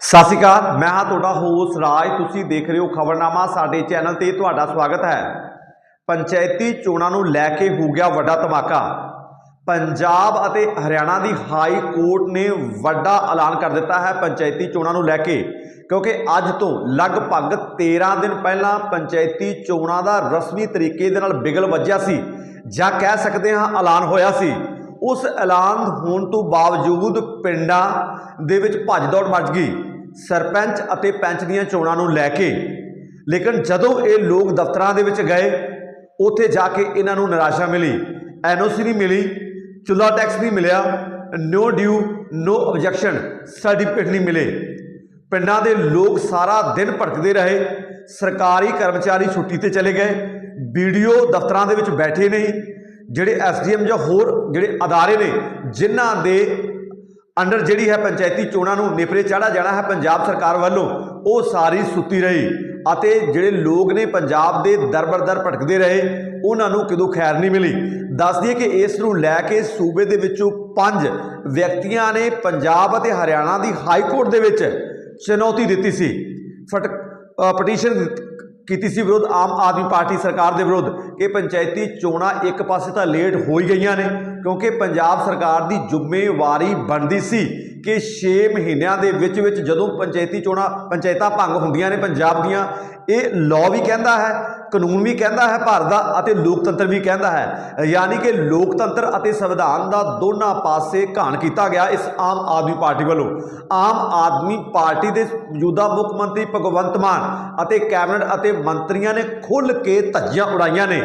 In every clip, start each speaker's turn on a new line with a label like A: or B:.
A: ਸਤਿ ਸ਼੍ਰੀ ਅਕਾਲ, ਮੈਂ ਹਾਂ ਤੁਹਾਡਾ ਹੋਸਟ ਰਾਜ। ਤੁਸੀਂ ਦੇਖ ਰਹੇ ਹੋ ਖਬਰਨਾਮਾ, ਸਾਡੇ ਚੈਨਲ ਤੇ ਤੁਹਾਡਾ ਸਵਾਗਤ ਹੈ। ਪੰਚਾਇਤੀ ਚੋਣਾਂ ਨੂੰ ਲੈ ਕੇ ਹੋ ਗਿਆ ਵੱਡਾ ਧਮਾਕਾ। ਪੰਜਾਬ ਅਤੇ ਹਰਿਆਣਾ ਦੀ ਹਾਈ ਕੋਰਟ ਨੇ ਵੱਡਾ ਐਲਾਨ ਕਰ ਦਿੱਤਾ ਹੈ ਪੰਚਾਇਤੀ ਚੋਣਾਂ ਨੂੰ ਲੈ ਕੇ, ਕਿਉਂਕਿ ਅੱਜ ਤੋਂ ਲਗਭਗ 13 ਦਿਨ ਪਹਿਲਾਂ ਪੰਚਾਇਤੀ ਚੋਣਾਂ ਦਾ ਰਸਮੀ ਤਰੀਕੇ ਦੇ ਨਾਲ ਬਿਗਲ ਵੱਜਿਆ ਸੀ, ਜਾਂ ਕਹਿ ਸਕਦੇ ਹਾਂ ਐਲਾਨ ਹੋਇਆ ਸੀ। ਉਸ ਐਲਾਨ ਹੋਣ ਤੋਂ ਬਾਵਜੂਦ ਪਿੰਡਾਂ ਦੇ ਵਿੱਚ ਭੱਜ ਦੌੜ ਮਚ ਗਈ। ਸਰਪੰਚ ਅਤੇ ਪੰਚ ਦੀਆਂ ਚੋਣਾਂ ਨੂੰ ਲੈ ਕੇ। ਲੇਕਿਨ ਜਦੋਂ ਇਹ ਲੋਕ ਦਫ਼ਤਰਾਂ ਦੇ ਵਿੱਚ ਗਏ, ਉੱਥੇ ਜਾ ਕੇ ਇਹਨਾਂ ਨੂੰ ਨਿਰਾਸ਼ਾ ਮਿਲੀ। ਐਨਓਸੀ ਨਹੀਂ ਮਿਲੀ ਚੁੱਲਾ ਟੈਕਸ ਨਹੀਂ ਮਿਲਿਆ, no due, no objection, certificate ਨਹੀਂ ਮਿਲੇ। ਪਿੰਡਾਂ ਦੇ ਲੋਕ ਸਾਰਾ ਦਿਨ ਭਟਕਦੇ ਰਹੇ, ਸਰਕਾਰੀ ਕਰਮਚਾਰੀ ਛੁੱਟੀ ਤੇ ਚਲੇ ਗਏ ਵੀਡੀਓ ਦਫ਼ਤਰਾਂ ਦੇ ਵਿੱਚ ਬੈਠੇ ਨਹੀਂ, ਜਿਹੜੇ ਐਸਡੀਐਮ ਜਾਂ ਹੋਰ ਜਿਹੜੇ ਅਦਾਰੇ ਨੇ, ਜਿਨ੍ਹਾਂ ਦੇ ਅੰਡਰ ਜਿਹੜੀ ਹੈ ਪੰਚਾਇਤੀ ਚੋਣਾਂ ਨੂੰ ਨੇਪਰੇ ਚਾੜਾ ਜਾਣਾ ਹੈ ਪੰਜਾਬ ਸਰਕਾਰ ਵੱਲੋਂ, ਉਹ ਸਾਰੀ ਸੁੱਤੀ ਰਹੀ ਅਤੇ ਜਿਹੜੇ ਲੋਕ ਨੇ ਪੰਜਾਬ ਦੇ ਦਰਬਰਦਰ ਭਟਕਦੇ ਰਹੇ, ਉਹਨਾਂ ਨੂੰ ਕਿਦੋਂ ਖੈਰ ਨਹੀਂ ਮਿਲੀ। ਦੱਸ ਦਈਏ ਕਿ ਇਸ ਨੂੰ ਲੈ ਕੇ ਸੂਬੇ ਦੇ ਵਿੱਚੋਂ ਪੰਜ ਵਿਅਕਤੀਆਂ ਨੇ ਪੰਜਾਬ ਅਤੇ ਹਰਿਆਣਾ ਦੀ ਹਾਈ ਕੋਰਟ ਦੇ ਵਿੱਚ ਚੁਣੌਤੀ ਦਿੱਤੀ ਸੀ। ਫਟ ਪਟੀਸ਼ਨ ਕੀਤੀ ਸੀ ਵਿਰੋਧ ਆਮ ਆਦਮੀ ਪਾਰਟੀ ਸਰਕਾਰ ਦੇ ਵਿਰੁੱਧ ਕਿ ਪੰਚਾਇਤੀ ਚੋਣਾਂ ਇੱਕ ਪਾਸੇ ਤਾਂ ਲੇਟ ਹੋ ਹੀ ਗਈਆਂ ਨੇ ਕਿਉਂਕਿ ਪੰਜਾਬ ਸਰਕਾਰ ਦੀ ਜ਼ਿੰਮੇਵਾਰੀ ਬਣਦੀ ਸੀ। ਕਿ 6 ਮਹੀਨਿਆਂ ਦੇ ਵਿੱਚ ਵਿੱਚ ਜਦੋਂ ਪੰਚਾਇਤੀ ਚੋਣਾਂ, ਪੰਚਾਇਤਾਂ ਭੰਗ ਹੁੰਦੀਆਂ ਨੇ ਪੰਜਾਬ ਦੀਆਂ, ਇਹ ਲਾਅ ਵੀ ਕਹਿੰਦਾ ਹੈ, ਕਾਨੂੰਨ ਵੀ ਕਹਿੰਦਾ ਹੈ, ਭਾਰਤ ਦਾ ਅਤੇ ਲੋਕਤੰਤਰ ਵੀ ਕਹਿੰਦਾ ਹੈ। ਯਾਨੀ ਕਿ ਲੋਕਤੰਤਰ ਅਤੇ ਸੰਵਿਧਾਨ ਦਾ ਦੋਨਾਂ ਪਾਸੇ ਘਾਣ ਕੀਤਾ ਗਿਆ ਇਸ ਆਮ ਆਦਮੀ ਪਾਰਟੀ ਵੱਲੋਂ। ਆਮ ਆਦਮੀ ਪਾਰਟੀ ਦੇ ਮੌਜੂਦਾ ਮੁੱਖ ਮੰਤਰੀ ਭਗਵੰਤ ਮਾਨ ਅਤੇ ਕੈਬਨਿਟ ਅਤੇ ਮੰਤਰੀਆਂ ਨੇ ਖੁੱਲ੍ਹ ਕੇ ਧੱਜੀਆਂ ਉਡਾਈਆਂ ਨੇ।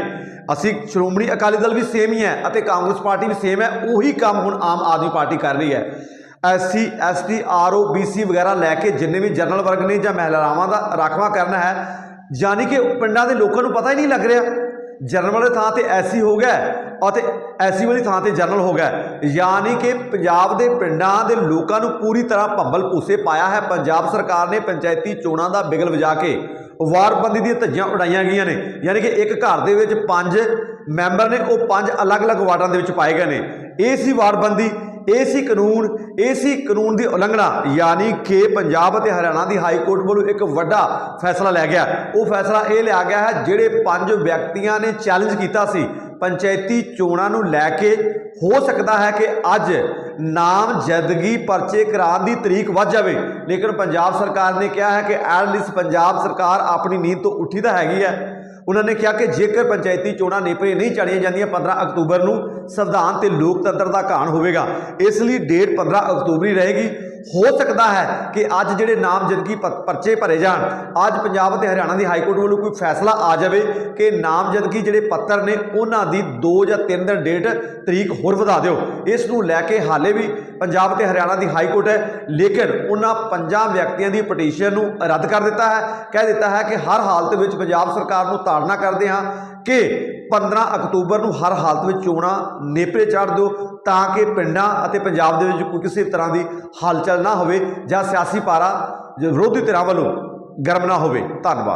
A: ਅਸੀਂ ਸ਼੍ਰੋਮਣੀ ਅਕਾਲੀ ਦਲ ਵੀ ਸੇਮ ਹੀ ਹੈ ਅਤੇ ਕਾਂਗਰਸ ਪਾਰਟੀ ਵੀ ਸੇਮ ਹੈ, ਉਹੀ ਕੰਮ ਹੁਣ ਆਮ ਆਦਮੀ ਪਾਰਟੀ ਕਰ ਰਹੀ ਹੈ। ਐਸਸੀ, ਐਸਟੀ, ਆਰਓ, ਬੀਸੀ ਵਗੈਰਾ ਲੈ ਕੇ ਜਿੰਨੇ ਵੀ ਜਨਰਲ ਵਰਗ ਨੇ ਜਾਂ ਮਹਿਲਾਵਾਂ ਦਾ ਰਾਖਵਾ ਕਰਨਾ ਹੈ, ਯਾਨੀ ਕਿ ਪਿੰਡਾਂ ਦੇ ਲੋਕਾਂ ਨੂੰ ਪਤਾ ਹੀ ਨਹੀਂ ਲੱਗ ਰਿਹਾ। ਜਨਰਲ ਵਾਲੇ ਥਾਂ ਤੇ ਐਸੀ ਹੋ ਗਿਆ ਅਤੇ ਐਸੀ ਵਾਲੀ ਥਾਂ ਤੇ ਜਨਰਲ ਹੋ ਗਿਆ। ਯਾਨੀ ਕਿ ਪੰਜਾਬ ਦੇ ਪਿੰਡਾਂ ਦੇ ਲੋਕਾਂ ਨੂੰ ਪੂਰੀ ਤਰ੍ਹਾਂ ਭੰਬਲ ਭੂਸੇ ਪਾਇਆ ਹੈ। ਪੰਜਾਬ ਸਰਕਾਰ ਨੇ ਪੰਚਾਇਤੀ ਚੋਣਾਂ ਦਾ ਬਿਗਲ ਵਜਾ ਕੇ ਵਾਰਬੰਦੀ ਦੀਆਂ ਧੱਜੀਆਂ ਉਡਾਈਆਂ ਗਈਆਂ ਨੇ। ਯਾਨੀ ਕਿ ਇੱਕ ਘਰ ਦੇ ਵਿੱਚ ਪੰਜ ਮੈਂਬਰ ਨੇ, ਉਹ ਪੰਜ ਅਲੱਗ-ਅਲੱਗ ਵਾਰਡਾਂ ਦੇ ਵਿੱਚ ਪਾਏ ਗਏ ਨੇ। ਇਹ ਸੀ ਵਾਰਬੰਦੀ। ਇਹ ਕਾਨੂੰਨ ਇਹ ਕਾਨੂੰਨ ਦੀ ਉਲੰਘਣਾ, ਯਾਨੀ ਕਿ ਪੰਜਾਬ ਅਤੇ ਹਰਿਆਣਾ ਦੀ ਹਾਈ ਕੋਰਟ ਵੱਲੋਂ ਇੱਕ ਵੱਡਾ ਫੈਸਲਾ ਲਿਆ ਗਿਆ। ਉਹ ਫੈਸਲਾ ਇਹ ਲਿਆ ਗਿਆ ਹੈ, ਜਿਹੜੇ ਪੰਜ ਵਿਅਕਤੀਆਂ ਨੇ ਚੈਲੰਜ ਕੀਤਾ ਸੀ, ਪੰਚਾਇਤੀ ਚੋਣਾਂ ਨੂੰ ਲੈ ਕੇ, ਹੋ ਸਕਦਾ ਹੈ ਕਿ ਅੱਜ ਨਾਮਜ਼ਦਗੀ ਪਰਚੇ ਕਰਾਉਣ ਦੀ ਤਰੀਕ ਵੱਧ ਜਾਵੇ। ਲੇਕਿਨ ਪੰਜਾਬ ਸਰਕਾਰ ਨੇ ਕਿਹਾ ਹੈ ਕਿ ਐਟਲੀਸਟ ਪੰਜਾਬ ਸਰਕਾਰ ਆਪਣੀ ਨੀਂਦ ਤੋਂ ਉੱਠੀ ਤਾਂ ਹੈਗੀ ਹੈ। ਉਹਨਾਂ ਨੇ ਕਿਹਾ ਕਿ ਜੇਕਰ ਪੰਚਾਇਤੀ ਚੋਣਾਂ ਨੇਪਰੇ ਨਹੀਂ ਚਾੜੀਆਂ ਜਾਂਦੀਆਂ 15 ਅਕਤੂਬਰ ਨੂੰ, ਸੰਵਿਧਾਨ ਤੇ ਲੋਕਤੰਤਰ ਦਾ ਘਾਣ ਹੋਵੇਗਾ। ਇਸ ਲਈ ਡੇਟ 15 ਅਕਤੂਬਰ ਹੀ ਰਹੇਗੀ। ਹੋ ਸਕਦਾ ਹੈ ਕਿ ਅੱਜ ਜਿਹੜੇ ਨਾਮਜ਼ਦਗੀ ਪ- ਪਰਚੇ ਭਰੇ ਜਾਣ, ਅੱਜ ਪੰਜਾਬ ਅਤੇ ਹਰਿਆਣਾ ਦੀ ਹਾਈ ਕੋਰਟ ਵੱਲੋਂ ਕੋਈ ਫੈਸਲਾ ਆ ਜਾਵੇ ਕਿ ਨਾਮਜ਼ਦਗੀ ਜਿਹੜੇ ਪੱਤਰ ਨੇ ਉਹਨਾਂ ਦੀ 2 ਜਾਂ 3 ਦਿਨ ਡੇਟ ਤਰੀਕ ਹੋਰ ਵਧਾ ਦਿਓ। ਇਸ ਨੂੰ ਲੈ ਕੇ ਹਾਲੇ ਵੀ ਪੰਜਾਬ ਅਤੇ ਹਰਿਆਣਾ ਦੀ ਹਾਈ ਕੋਰਟ ਹੈ, ਲੇਕਿਨ ਉਹਨਾਂ ਪੰਜਾਂ ਵਿਅਕਤੀਆਂ ਦੀ ਪਟੀਸ਼ਨ ਨੂੰ ਰੱਦ ਕਰ ਦਿੱਤਾ ਹੈ। ਕਹਿ ਦਿੱਤਾ ਹੈ ਕਿ ਹਰ ਹਾਲਤ ਵਿੱਚ ਪੰਜਾਬ ਸਰਕਾਰ ਨੂੰ ਤਾੜਨਾ ਕਰਦੇ ਹਾਂ। ਕਿ 15 ਅਕਤੂਬਰ ਨੂੰ ਹਰ ਹਾਲਤ ਵਿੱਚ ਚੋਣਾਂ ਨੇਪਰੇ ਚਾੜ ਦਿਓ ਤਾਂ ਕਿ ਪਿੰਡਾਂ ਅਤੇ ਪੰਜਾਬ ਦੇ ਵਿੱਚ ਕੋਈ ਕਿਸੇ ਤਰ੍ਹਾਂ ਦੀ ਹਲਚਲ ਨਾ ਹੋਵੇ ਜਾਂ ਸਿਆਸੀ ਪਾਰਾ ਵਿਰੋਧੀ ਧਿਰਾਂ ਵੱਲੋਂ ਗਰਮ ਨਾ ਹੋਵੇ। ਧੰਨਵਾਦ।